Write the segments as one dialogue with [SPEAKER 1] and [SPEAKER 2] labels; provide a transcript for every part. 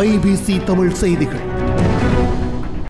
[SPEAKER 1] IBC Tamil செய்திகள்.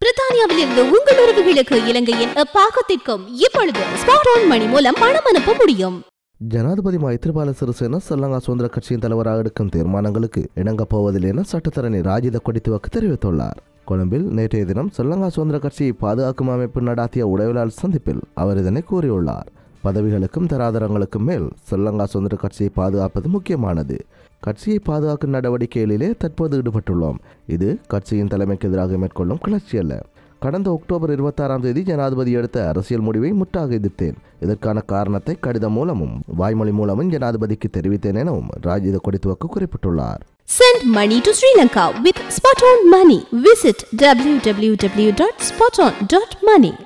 [SPEAKER 2] பிரித்தானியாவில் இருந்து உங்கள் உறவுகளுக்கு இலங்கையின் பாகத்திற்கும் இப்பொழுது ஸ்பாட் ஆன் மணி மூலம் பணம் அனுப்ப முடியும்.
[SPEAKER 3] ஜனாதிபதி மைத்ரிபால சிறிசேன ஸ்ரீலங்கா சுதந்திர கட்சியின் தலைவராக எடுக்கும் தீர்மானங்களுக்கு இணங்கப் போவதில்லை என சட்டத்தரணி ராஜித கொடித்துவக்கு தெரிவித்துள்ளார். கொழும்பில் நேற்றைய தினம் ஸ்ரீலங்கா சுதந்திர கட்சியை பாதுகாக்கும் அமைப்பு நடாத்திய உடைவிலாளர் சந்திப்பில் அவர் இதனை கூறியுள்ளார். பதவிகளுக்கும் தராதரங்களுக்கும் மேல் ஸ்ரீலங்கா சுதந்திர கட்சியை பாதுகாப்பது முக்கியமானது. கட்சியை பாதுகாக்கும் நடவடிக்கைகளிலே தற்போது ஈடுபட்டுள்ளோம் இது கட்சியின் தலைமைக்கு எதிராக மேற்கொள்ளும் கிளர்ச்சி அல்ல கடந்த அக்டோபர் இருபத்தாறாம் தேதி ஜனாதிபதி எடுத்த அரசியல் முடிவை முற்றாக எதிர்த்தேன் இதற்கான காரணத்தை கடிதம் மூலமும் வாய்மொழி மூலமும் ஜனாதிபதிக்கு தெரிவித்தேன் எனவும் ராஜித கொடித்துவக்கு குறிப்பிட்டுள்ளார்
[SPEAKER 2] Send money to Sri Lanka with Spot On Money. Visit www.spoton.money.